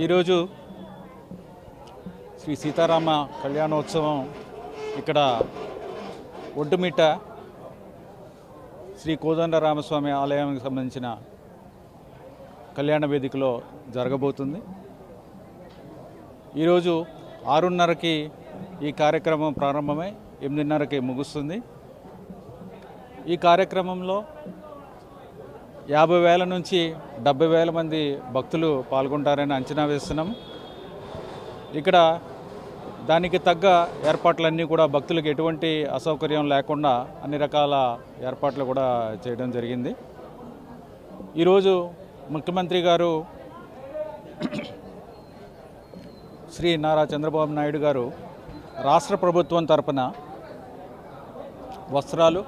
ఈరోజు శ్రీ సీతారామ కళ్యాణోత్సవం ఇక్కడ ఒడ్డుమిట్ట శ్రీ కోదండరామస్వామి ఆలయానికి సంబంధించిన కళ్యాణ వేదికలో జరగబోతుంది. ఈరోజు ఆరున్నరకి ఈ కార్యక్రమం ప్రారంభమై ఎనిమిదిన్నరకి ముగుస్తుంది. ఈ కార్యక్రమంలో యాభై వేల నుంచి డెబ్బై వేల మంది భక్తులు పాల్గొంటారని అంచనా వేస్తున్నాం. ఇక్కడ దానికి తగ్గ ఏర్పాట్లన్నీ కూడా భక్తులకు ఎటువంటి అసౌకర్యం లేకుండా అన్ని రకాల ఏర్పాట్లు కూడా చేయడం జరిగింది. ఈరోజు ముఖ్యమంత్రి గారు శ్రీ నారా చంద్రబాబు నాయుడు గారు రాష్ట్ర ప్రభుత్వం తరపున వస్త్రాలు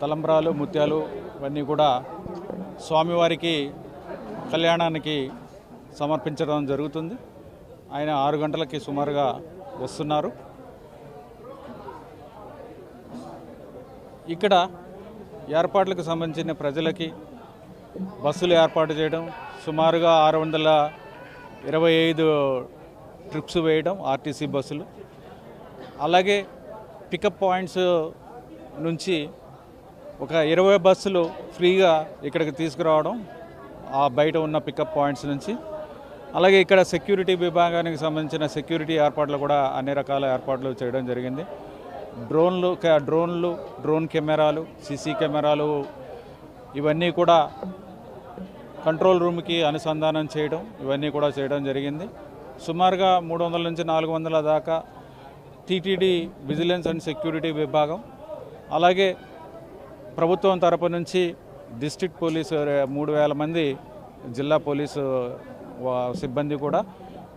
తలంబ్రాలు ముత్యాలు ఇవన్నీ కూడా స్వామివారికి కళ్యాణానికి సమర్పించడం జరుగుతుంది. ఆయన ఆరు గంటలకి సుమారుగా వస్తున్నారు. ఇక్కడ ఏర్పాట్లకు సంబంధించిన ప్రజలకి బస్సులు ఏర్పాటు చేయడం సుమారుగా ఆరు వందల ఇరవై ఐదు ట్రిప్స్ వేయడం ఆర్టీసీ బస్సులు. అలాగే పికప్ పాయింట్స్ నుంచి ఒక ఇరవై బస్సులు ఫ్రీగా ఇక్కడికి తీసుకురావడం ఆ బయట ఉన్న పికప్ పాయింట్స్ నుంచి. అలాగే ఇక్కడ సెక్యూరిటీ విభాగానికి సంబంధించిన సెక్యూరిటీ ఏర్పాట్లు కూడా అన్ని రకాల ఏర్పాట్లు చేయడం జరిగింది. డ్రోన్లు క- డ్రోన్లు డ్రోన్ కెమెరాలు సీసీ కెమెరాలు ఇవన్నీ కూడా కంట్రోల్ రూమ్కి అనుసంధానం చేయడం ఇవన్నీ కూడా చేయడం జరిగింది. సుమారుగా మూడు వందల నుంచి నాలుగు వందల దాకా టీటీడీ విజిలెన్స్ అండ్ సెక్యూరిటీ విభాగం అలాగే ప్రభుత్వం తరపు నుంచి డిస్టిక్ పోలీసు మూడు వేల మంది జిల్లా పోలీసు వా- సిబ్బంది కూడా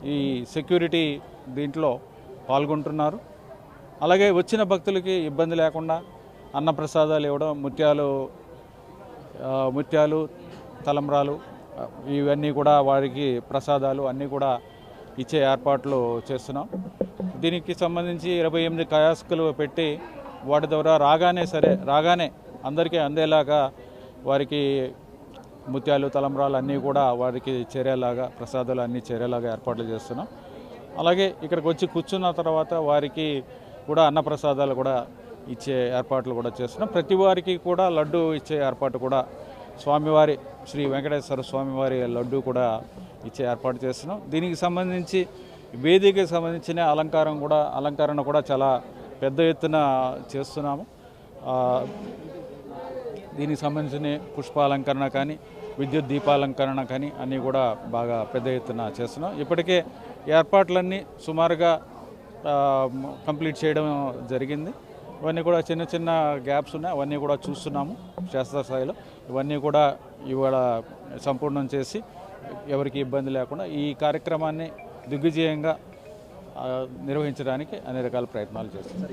ఈ సెక్యూరిటీ దీంట్లో పాల్గొంటున్నారు. అలాగే వచ్చిన భక్తులకి ఇబ్బంది లేకుండా అన్నప్రసాదాలు ఇవ్వడం ముత్యాలు ముత్యాలు తలంబ్రాలు ఇవన్నీ కూడా వారికి ప్రసాదాలు అన్నీ కూడా ఇచ్చే ఏర్పాట్లు చేస్తున్నాం. దీనికి సంబంధించి ఇరవై ఎనిమిది కయాస్కులు పెట్టి వాటి ద్వారా రాగానే సరే రాగానే అందరికీ అందేలాగా వారికి ముత్యాలు తలంబ్రాలు అన్నీ కూడా వారికి చేరేలాగా ప్రసాదాలు అన్నీ చేరేలాగా ఏర్పాట్లు చేస్తున్నాం. అలాగే ఇక్కడికి వచ్చి కూర్చున్న తర్వాత వారికి కూడా అన్నప్రసాదాలు కూడా ఇచ్చే ఏర్పాట్లు కూడా చేస్తున్నాం. ప్రతి వారికి కూడా లడ్డు ఇచ్చే ఏర్పాటు కూడా స్వామివారి శ్రీ వెంకటేశ్వర స్వామివారి లడ్డు కూడా ఇచ్చే ఏర్పాటు చేస్తున్నాం. దీనికి సంబంధించి వేదికకి సంబంధించిన అలంకారం కూడా అలంకరణ కూడా చాలా పెద్ద ఎత్తున చేస్తున్నాము. దీనికి సంబంధించిన పుష్పాలంకరణ కానీ విద్యుత్ దీపాలంకరణ కానీ అన్నీ కూడా బాగా పెద్ద ఎత్తున చేస్తున్నాం. ఇప్పటికే ఏర్పాట్లన్నీ సుమారుగా కంప్లీట్ చేయడం జరిగింది. ఇవన్నీ కూడా చిన్న చిన్న గ్యాప్స్ ఉన్నాయి. అవన్నీ కూడా చూస్తున్నాము శాస్త్రస్థాయిలో ఇవన్నీ కూడా ఇవాళ సంపూర్ణం చేసి ఎవరికి ఇబ్బంది లేకుండా ఈ కార్యక్రమాన్ని దిగ్విజయంగా నిర్వహించడానికి అన్ని రకాల ప్రయత్నాలు చేస్తున్నాం.